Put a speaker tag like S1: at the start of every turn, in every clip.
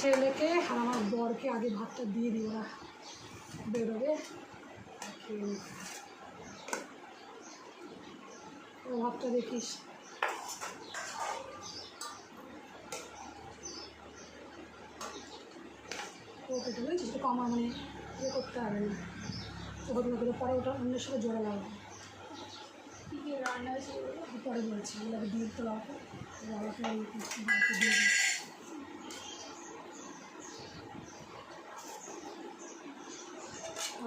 S1: ছেলেকে আর আমার বরকে আগে ভাতটা দিয়ে দিই ওরা বেরোবে। ও ভাতটা দেখিস। ওকে তো বুঝেছিস একটু কমা মানে ইয়ে করতে হবে না। ওগুলো করে পরে ওটা অন্যের সাথে জোড়া লাগবে।
S2: রান্না?
S1: পরে বলছি ওগুলোকে দিয়ে দিতে বাবাকে বাবাকে দিয়ে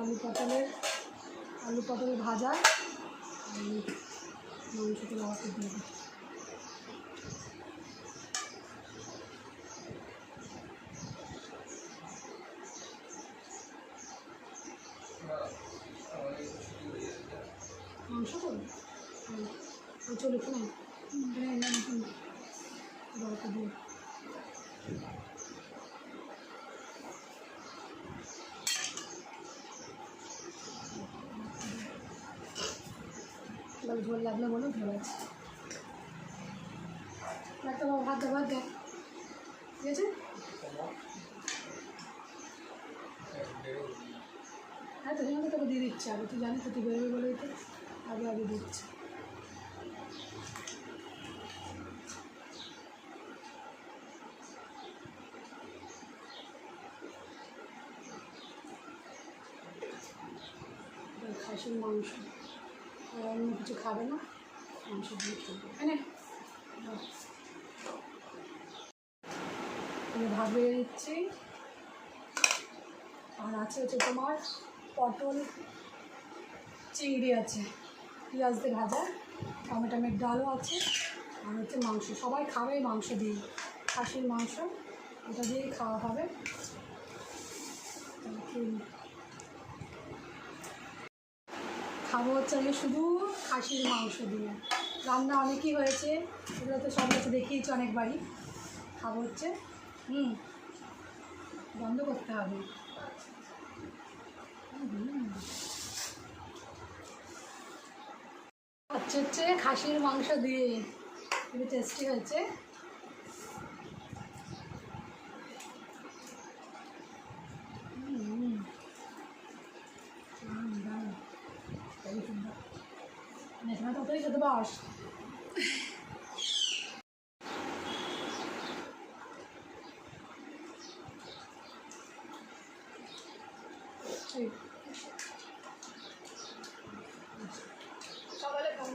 S1: আলু পটলের আলু পটলের ভাজা মাংসটা বাবাকে দিয়ে দিই মাংস ও চলে ফোন বাবাকে দিয়ে এবার ঝোল লাগলে বলো ঝোল আছে। ভাত দেওয়া দেয় ঠিক আছে? হ্যাঁ তো সেখানে তোকে দিয়ে দিচ্ছে। আগে তুই জানিস তো তুই বেরোবে বলেই তো। আগে আগে দিচ্ছে। খাসির মাংস। আর অন্য কিছু খাবে না মাংস দিয়ে খেলবে ভাত বেড়ে দিচ্ছি আর আছে হচ্ছে তোমার পটল চিংড়ি আছে পেঁয়াজ দিয়ে ভাজা টমেটোমের ডালও আছে আর হচ্ছে মাংস। সবাই খাবে মাংস দিয়ে খাসির মাংস ওটা দিয়েই খাওয়া হবে। খেয়ে খাব হচ্ছে আমি শুধু খাসির মাংস দিয়ে। রান্না অনেকই হয়েছে, এগুলো তো সব কিছু দেখিয়েছি অনেকবারই। খাব হচ্ছে, হুম, বন্ধ করতে হবে। হচ্ছে হচ্ছে খাসির মাংস দিয়ে টেস্টি হয়েছে হুম, হুম। হুম, দারুণ। খুবই সুন্দর। নেশানা ততই খেতে পাস এই,
S2: সকালে খাব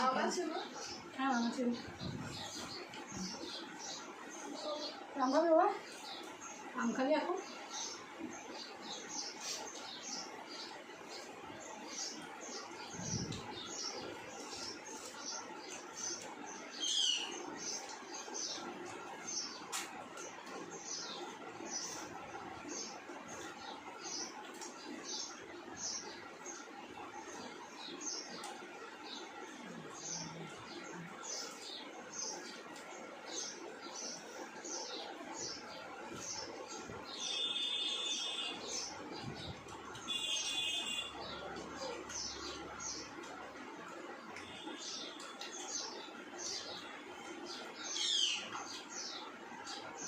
S2: আম আছে মা
S1: হ্যাঁ আমার ছিল আম খাবে বাবা আম খাবি এখন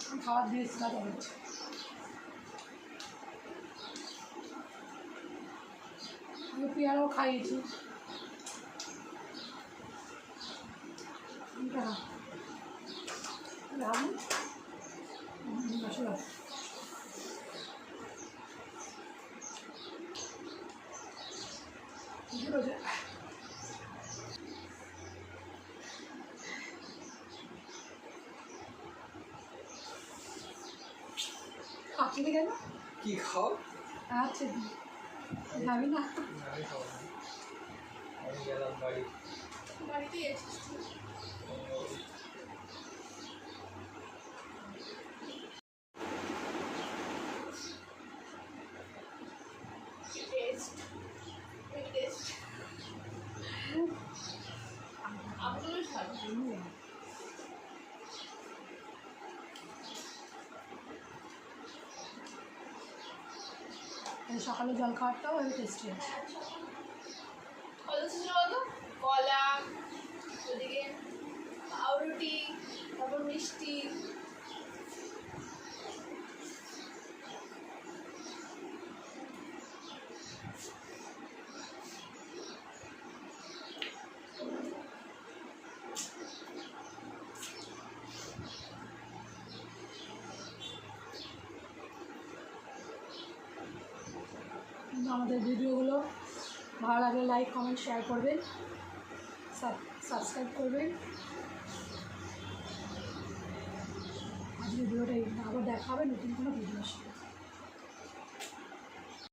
S1: আমি খাবার দিয়ে স্নান হচ্ছে আমি পেয়ারাও খাইয়েছি। এটা খা। এটা খা। হুম, আসলে ঠিক আছে কাটলি কেন?
S3: কি খাও?
S1: আচ্ছা যাবি না।
S3: আমি খাব না। আমি গেলাম বাড়ি।
S2: বাড়িতেই আছিস তুই? কি taste? কি taste? আমগুলো বেশ ভালো।
S1: এই সকালে জল খাওয়ারটাও হেবি টেস্টি আছে?
S2: কলা ওদিকে পাউরুটি তারপর মিষ্টি
S1: আমাদের ভিডিওগুলো ভালো লাগলে লাইক কমেন্ট শেয়ার করবেন। সাবস্ক্রাইব করবেন। আজকে ভিডিওটা আবার দেখা হবে, নতুন কোনো ভিডিও